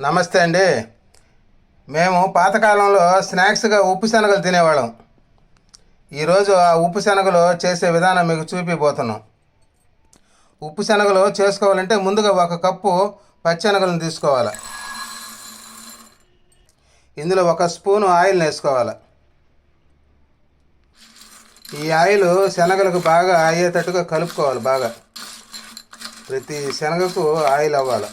నమస్తే అండి. మేము పాతకాలంలో స్నాక్స్గా ఉప్పు శనగలు తినేవాళ్ళం. ఈరోజు ఆ ఉప్పు శనగలు చేసే విధానం మీకు చూపిపోతున్నాం. ఉప్పు శనగలు చేసుకోవాలంటే ముందుగా ఒక కప్పు పచ్చెనగలను తీసుకోవాలి. ఇందులో ఒక స్పూను ఆయిల్ వేసుకోవాలి. ఈ ఆయిల్ శనగలకు బాగా అయ్యేటట్టుగా కలుపుకోవాలి బాగా. ప్రతి శనగకు ఆయిల్ అవ్వాలి.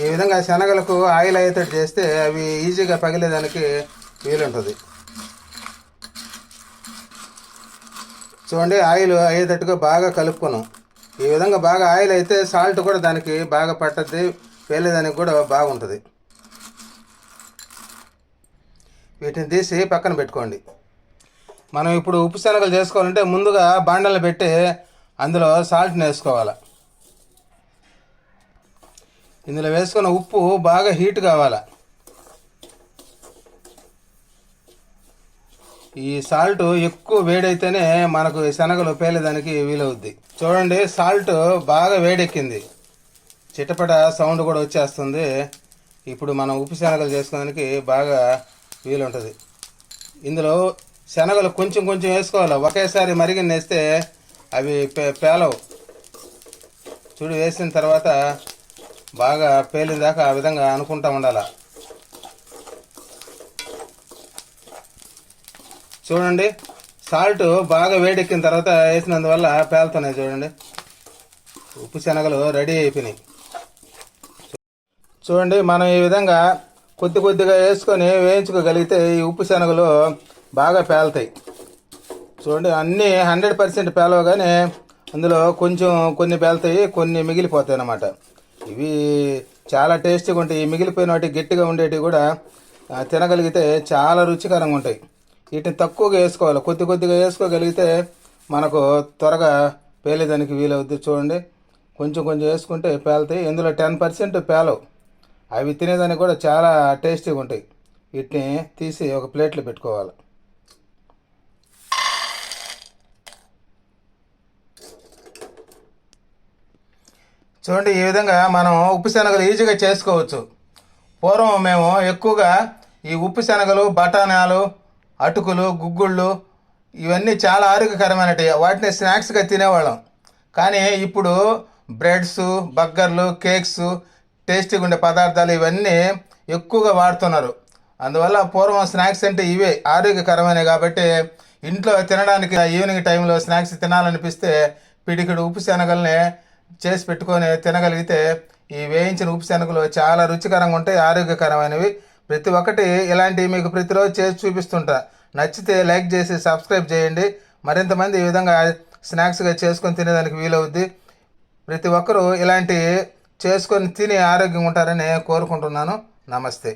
ఈ విధంగా శనగలకు ఆయిల్ అయ్యేటట్టు చేస్తే అవి ఈజీగా పగిలేదానికి వీలుంటుంది. చూడండి ఆయిల్ అయ్యేటట్టుగా బాగా కలుపుకున్నాం. ఈ విధంగా బాగా ఆయిల్ అయితే సాల్ట్ కూడా దానికి బాగా పట్టద్ది పేలేదానికి కూడా బాగుంటుంది. వీటిని తీసి పక్కన పెట్టుకోండి. మనం ఇప్పుడు ఉప్పు శనగలు చేసుకోవాలంటే ముందుగా బాండలు పెట్టి అందులో సాల్ట్ని వేసుకోవాలి. ఇందులో వేసుకున్న ఉప్పు బాగా హీట్ కావాలి. ఈ సాల్ట్ ఎక్కువ వేడైతేనే మనకు శనగలు పేలేదానికి వీలవుద్ది. చూడండి సాల్ట్ బాగా వేడెక్కింది. చిటపట సౌండ్ కూడా వచ్చేస్తుంది. ఇప్పుడు మనం ఉప్పు శనగలు చేసుకోవడానికి బాగా వీలుంటుంది. ఇందులో శనగలు కొంచెం కొంచెం వేసుకోవాలి. ఒకేసారి మరిగిన వేస్తే అవి పే పేలవు. చూడు వేసిన తర్వాత బాగా పేలిన దాకా ఆ విధంగా అనుకుంటా ఉండాల. చూడండి సాల్ట్ బాగా వేడెక్కిన తర్వాత వేసినందువల్ల పేలుతున్నాయి చూడండి. ఉప్పు శనగలు రెడీ అయిపోయినాయి. చూడండి మనం ఈ విధంగా కొద్ది కొద్దిగా వేసుకొని వేయించుకోగలిగితే ఈ ఉప్పు శనగలు బాగా పేలుతాయి. చూడండి అన్నీ హండ్రెడ్ పర్సెంట్ పేలవగానే అందులో కొంచెం కొన్ని పేలుతాయి కొన్ని మిగిలిపోతాయి అన్నమాట. ఇవి చాలా టేస్టీగా ఉంటాయి. ఈ మిగిలిపోయిన వాటి గట్టిగా ఉండేటివి కూడా తినగలిగితే చాలా రుచికరంగా ఉంటాయి. వీటిని తక్కువగా వేసుకోవాలి. కొద్ది కొద్దిగా వేసుకోగలిగితే మనకు త్వరగా పేలేదానికి వీలవుద్ది చూడండి. కొంచెం కొంచెం వేసుకుంటే పేలుతాయి. ఇందులో టెన్ పర్సెంట్ పేలవు. అవి తినేదానికి కూడా చాలా టేస్టీగా ఉంటాయి. వీటిని తీసి ఒక ప్లేట్లో పెట్టుకోవాలి. చూడండి ఈ విధంగా మనం ఉప్పు శనగలు ఈజీగా చేసుకోవచ్చు. పూర్వం మేము ఎక్కువగా ఈ ఉప్పు శనగలు బఠానాలు అటుకులు గుగ్గుళ్ళు ఇవన్నీ చాలా ఆరోగ్యకరమైనవి వాటిని స్నాక్స్గా తినేవాళ్ళం. కానీ ఇప్పుడు బ్రెడ్స్ బర్గర్లు కేక్స్ టేస్టీగా ఉండే పదార్థాలు ఇవన్నీ ఎక్కువగా వాడుతున్నారు. అందువల్ల పూర్వం స్నాక్స్ అంటే ఇవే ఆరోగ్యకరమైనవి కాబట్టి ఇంట్లో తినడానికి ఈవినింగ్ టైంలో స్నాక్స్ తినాలనిపిస్తే పిడికిడు ఉప్పు శనగల్ని చేసి పెట్టుకొని తినగలిగితే ఈ వేయించిన ఉప్పు శనగలు చాలా రుచికరంగా ఉంటాయి ఆరోగ్యకరమైనవి. ప్రతి ఒక్కటి ఇలాంటివి మీకు ప్రతిరోజు చేసి చూపిస్తుంటా. నచ్చితే లైక్ చేసి సబ్స్క్రైబ్ చేయండి. మరింత మంది ఈ విధంగా స్నాక్స్గా చేసుకొని తినేదానికి వీలవుద్ది. ప్రతి ఒక్కరూ ఇలాంటి చేసుకొని తిని ఆరోగ్యంగా ఉంటారని కోరుకుంటున్నాను. నమస్తే.